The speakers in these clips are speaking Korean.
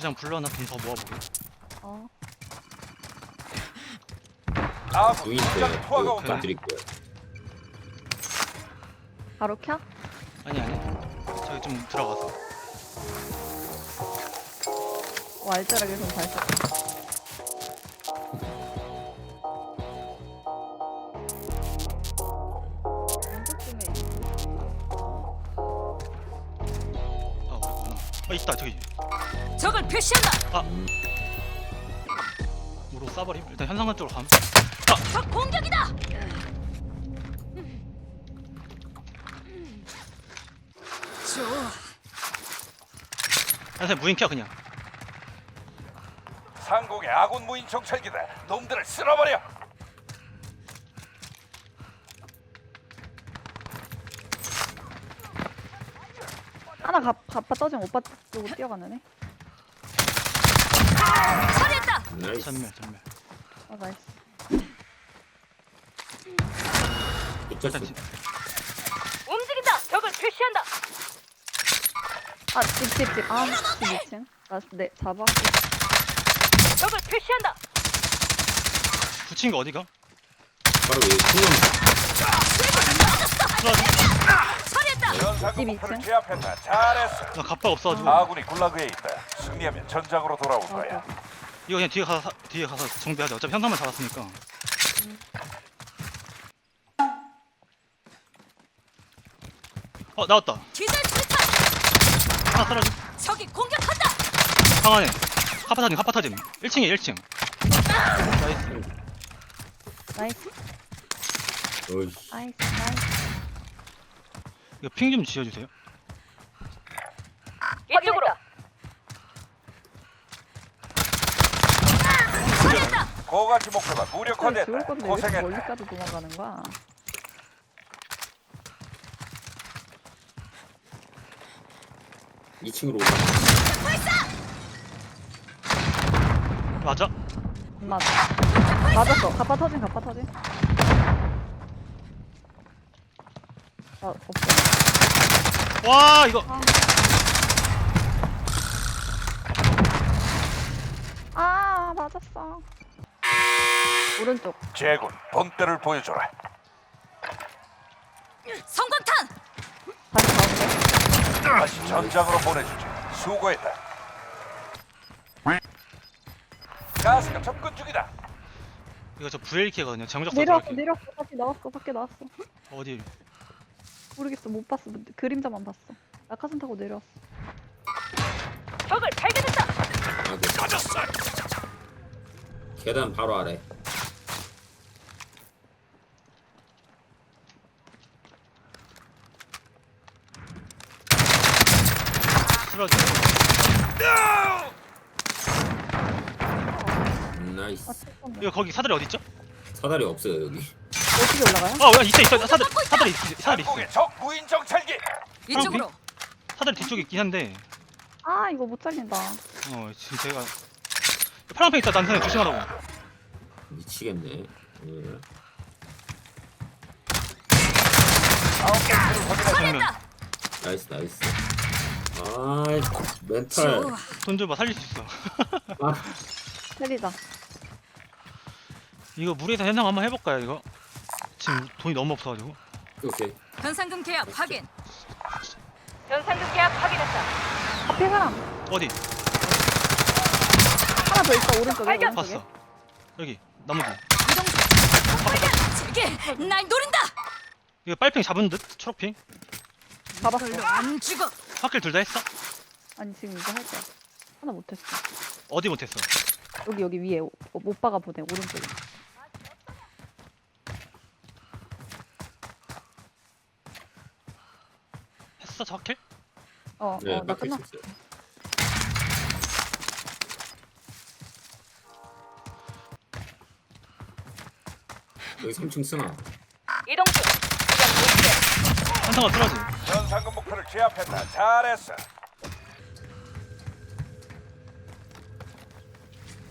그냥 불러놔 돈 더 모아보게 어. 공장 투하가 그 온다. 드릴게요. 바로 켜? 아니 아니 저기 좀 들어가서 오, 알짜라게 좀잘 썼다. 왼쪽쯤에 아 어렵구나 아 있다 저기 표시한다. 우로 쏴버림 일단 현상금 쪽으로 감 적 공격이다. 좋아. 현상 무인 켜 그냥 상공의 아군 무인 정찰기다. 놈들을 쓸어버려. 하나 가, 가빠 떠지면 오빠 쪽으로 뛰어가는 애. 처리했다. 나이스. 전멸 전멸 아 나이스. 일단 지- 움직인다. 적을 표시한다. 아 집 집 집. 아집 2층. 나네 잡아. 적을 표시한다. 붙인 거 어디가? 바로 여기 풍경 처리했 집 목표를 이층? 제압했다. 잘했어. 나 갑바 없어가지고 아군이 굴라그에 있다. 승리하면 전장으로 돌아올 거야. 이거 그냥 뒤에 가서 뒤에 가서 정비하자 어차피 현상만 잡았으니까 어 나왔다 기절 수류탄. 하나 떨어져 적이 공격한다. 방 안에 카파타짐 카파타짐 1층에 1층 나이스 나이스. 나이스. 나이스. 이거 핑 좀 지어주세요 이쪽으로. 고가치 목표가 무력화됐다. 건데 왜 이렇게 고생했다. 멀리까지 도망가는 거야? 이층으로 맞아? 안 맞아. 맞았어. 가빠 터진 가빠 터진. 아 없어. 와 이거 아 맞았어. 오른쪽. 제군 본때를 보여줘라. 성광탄. 다시 가운데. 다시 전장으로 보내주지. 수고했다. 가스가 접근 중이다. 이거 저 VLK거든요 정적사 내려왔어 내려왔어 밖에 나왔어 밖에 나왔어. 어디 모르겠어 못 봤어 그림자만 봤어. 낙하산 타고 내려왔어. 적을 발견했다. 아, 네. 맞았어. 계단 바로 아래. 쓰러져 음, 나이스. 아. 이거 거기 사다리 어디 있죠? 사다리 없어요 여기. 어떻게 올라가요? 어 야, 있어 있어 사다리 사다리 있 사다리 있어 적 무인 정찰기. 이쪽으로. 사다리 뒤쪽에 있긴 한데 아 이거 못 잘린다. 어 지금 제가 파란팽 있다 난생 조심하라고 미치겠네. 음. 아홉 개. 처리했다. 나이스 나이스. 아 멘탈. 좋아. 돈 줘봐 살릴 수 있어 아, 때리자. 이거 물에서 현상 한번 해볼까요 이거? 지금 돈이 너무 없어가지고 오케이. 현상금 계약 확인. 현상금 계약 확인했다. 앞에 사람 어디? 하나 더 있어 오른쪽에 발견! 오른쪽에. 봤어 여기 나무 뒤 이동 중. 제게 날 노린다. 이거 빨팽 잡은 듯? 초록핑? 잡았어. 별로 안 죽어. 확킬 둘 다 했어? 아니 지금 이거 할 거야. 하나 못했어. 어디 못했어? 여기 여기 위에 오, 오빠가 보내 오른쪽에. 했어 저 확킬? 어, 네, 어, 나빡 끝났어. 있었어요. 여기 3층 쓰나? 이동 중. 현상가 쓰러지 현상금 목표를 제압했다. 잘했어.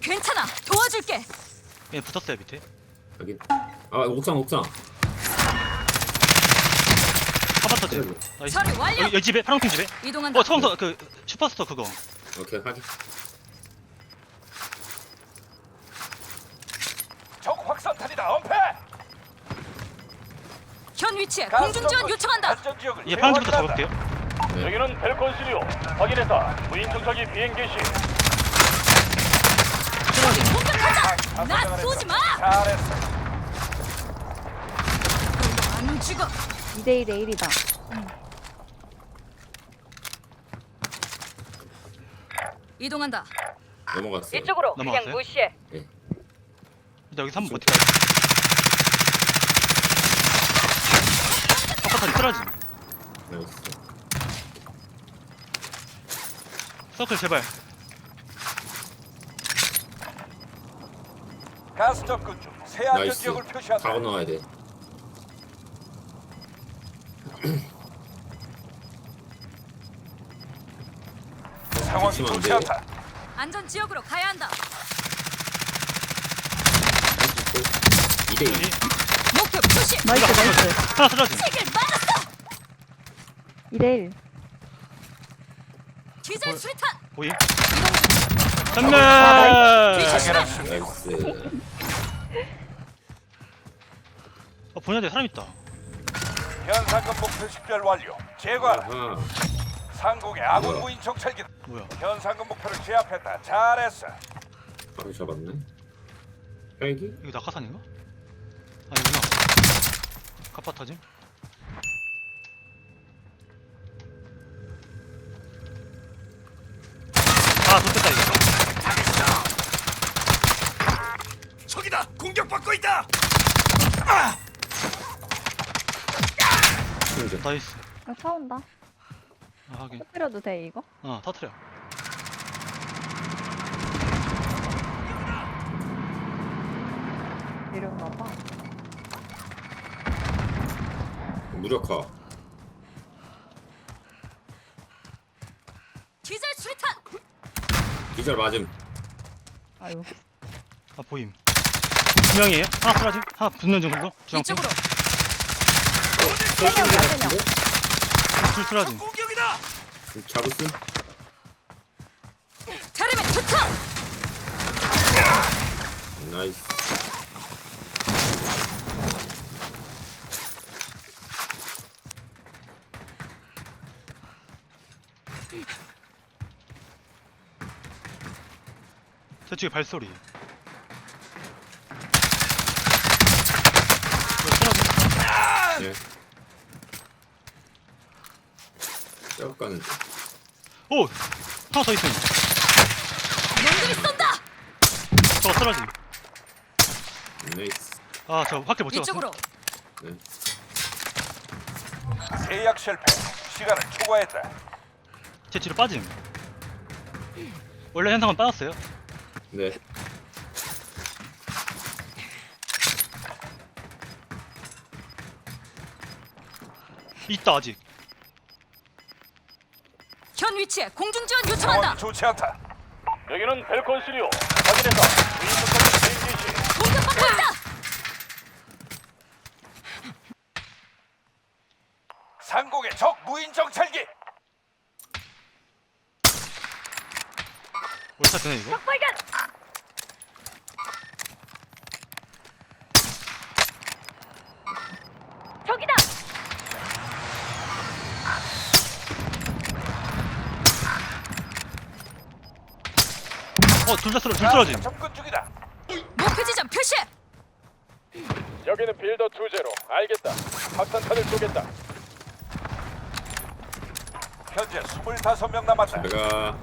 괜찮아. 도와줄게. 얘 붙었어요 밑에 여기. 아 옥상 옥상. 한번 터지. 네. 나이스. 처리 완료. 여기, 여기 집에 파랑팀 집에. 이동한다. 어 소방서 그 슈퍼스터 그거. 오케이 확인 적 확산탄이다. 엄폐. 현 위치에 공중 지원 요청한다. 안전 예, 파랑팀부터 잡을게요. 네. 여기는 벨콘 시리오. 확인했다. 무인 정찰기 비행 개시. 나 쏘지 마. 잘했어. 어, 안 움직여. 2대1대 1이다. 이동한다. 넘어갔어요. 이쪽으로 넘어갔어요? 그냥 무시해. 일단 여기서 한번 버틸까요? 헛헛하니 쓰러지. 나이스. 서클 제발. 가스 접근 중. 새 안전 나이스. 지역을 다 표시한다. 건너가야 돼. 상황이 그치만 좋지 돼. 않다. 안전 지역으로 가야 한다. 2대2. 여기 목표 표시. 나이스 나이스. 하나 쓰러지. 책을 맞았어. 2대1. 기절 수류탄. 보임. 아, 전멸. 뒤조심해. 나이스. 어 본연에 사람 있다. 현상금 목표 식별 완료. 제거하라. 상공의 아군? 무인 정찰기. 뭐야? 현상금 목표를 제압했다. 잘했어. 바로 잡았네. 헬기? 이거 낙하산인가? 아니구나. 카파 타짐. 나이스. 아, 차온다. 아, 하긴. 터뜨려도 돼 이거? 어, 터트려. 이런가 봐. 무력화. 기절 수류탄. 기절 맞음. 아유. 아, 보임. 두 명이에요? 하나 쓰러짐? 하나 붙는 중 정도? 주황색? 이쪽으로. 세 명이야 세 명. 둘 쓰러짐. 공격이다. 잡았음? 테르미 투척. 나이스. 저쪽에 발소리. 쓰러짐? 예. 쭉 가는 중. 오! 하나 더 있음. 놈들이 쏜다. 저거 쓰러짐. 나이스. 아, 저 확대 못 잡았어. 이쪽으로. 네. 제약 실패. 시간을 초과했다. 제 뒤로 빠짐. 원래 현상은 빠졌어요. 네. 있다 아직. 현 위치에 공중 지원 요청한다. 상황이 좋지 않다. 여기는 벨콘 시리오. 확인했다. 무인 정찰기 비행 개시. 공격받고 있다. 상공의 적 무인 정찰기. 올타 되네 이거. 발견. 어, 둘다 쓰러, 둘 쓰러짐. 접근 중이다. 목표 지점 표시. 여기는 빌더 투제로. 알겠다. 확산탄을 쏘겠다. 현재 25명 남았다. 제가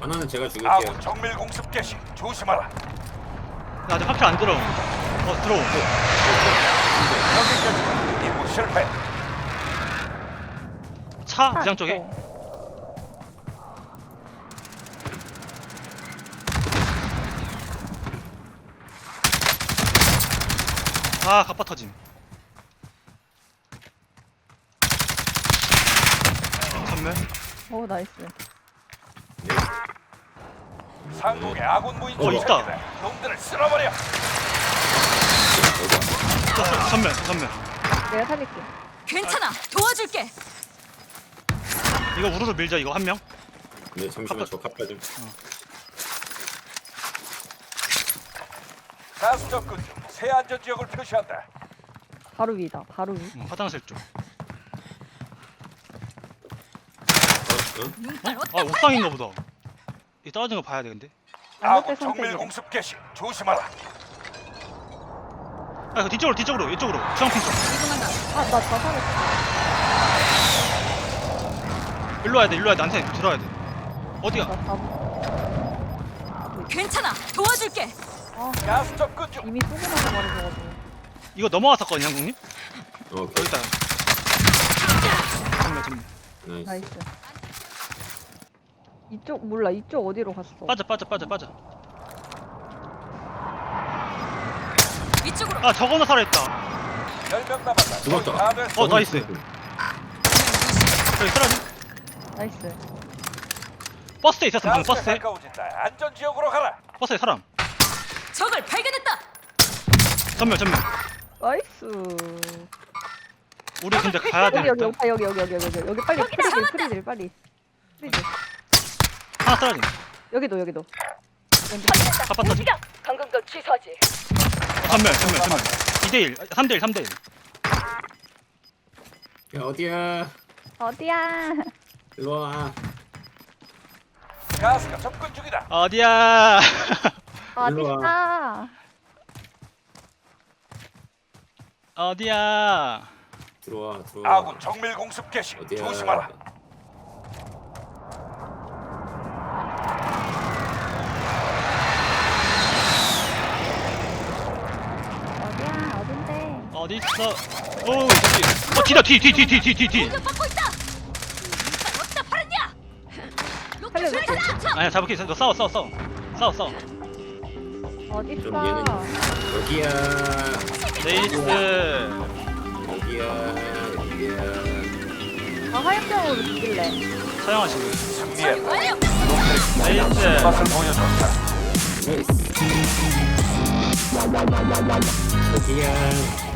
하나는 제가 죽일게요. 아군 정밀 공습 개시. 조심하라. 나 아직 확실 안 들어. 어, 들어오. 여기까지. 임무 실패. 차 아, 이장 쪽에. 아, 갑바 터짐. 전멸. 오 나이스. 상공의 아군 무인 어, 있다. 놈들을 쓸어버려. 저, 저, 전멸, 전멸. 내가 살릴게. 괜찮아. 도와줄게. 이거 우르르 밀자 이거 한 명. 네, 잠시만 저 갑바 좀. 가스 접근 중. 새 안전 지역을 표시한다. 바로 위다. 바로 위. 응, 화장실 쪽. 어? 어? 아 옥상인가 보다. 이 떨어진 거 봐야 돼 근데. 아군 정밀. 공습 개시 조심하라. 아 이거 뒤쪽으로 뒤쪽으로 이쪽으로. 주황핀 쪽. 아, 나 자살했어. 일로 와야 돼 일로 와야 돼 나한테 들어와야 돼. 어디야? 나. 괜찮아. 도와줄게. 아, 가스 접근 중. 이미 쏘고 나서 말해줘가지고. 이거 넘어왔었거든요 형님. 어, 여기 있다. 정면. 나이스. 나이스. 이쪽 몰라. 이쪽 어디로 갔어? 빠져 빠져 빠져 빠져. 이쪽으로. 아 저거 나 살아있다. 10명 남았다. 죽었다. 거의 다 됐어. 어 나이스. 여기 쓰러지. 나이스. 버스에 있었어 방금 가스가 버스에. 가까워진다. 안전 지역으로 가라. 버스에 사람. 적을 발견했다. 전면 전면. 나이스. 우리 근데 가야 여기 여기 되겠다. 여기 여기 여기 여기 여기 여기 빨리 여기다, 프리딜 잡았다. 프리딜 빨리. 프리딜. 하나 쓰러지. 여기도 여기도. kappa 터지. 방금 건 취소하지. 전면 전면 전면. 2대 1 3대 1 3대 1. 야, 어디야? 어디야? 일로 와. 가스가 접근 중이다. 어디야? 일로 와. 어디야? 어디야? 들어와, 들어와. 아군 정밀 공습 개시 어디야? 조심하라. 어디야? 어딘데? 어디 있어? 오 저기. 어 뒤다 뒤 뒤 뒤 뒤 뒤 뒤. 공격받고 있다. 눈깔 어따 파랬냐? 로켓 살려줄게. 수리탄. 아니야 잡을게 있어. 너 싸워 싸워 싸워. 싸워 싸워. 있어? 얘는- 여기야. 네이스. 여기야. 여기야. 아 화염병으로 죽일래. 사용하시고. 완료. 네이스. 맛을 보여줬다. 여기야.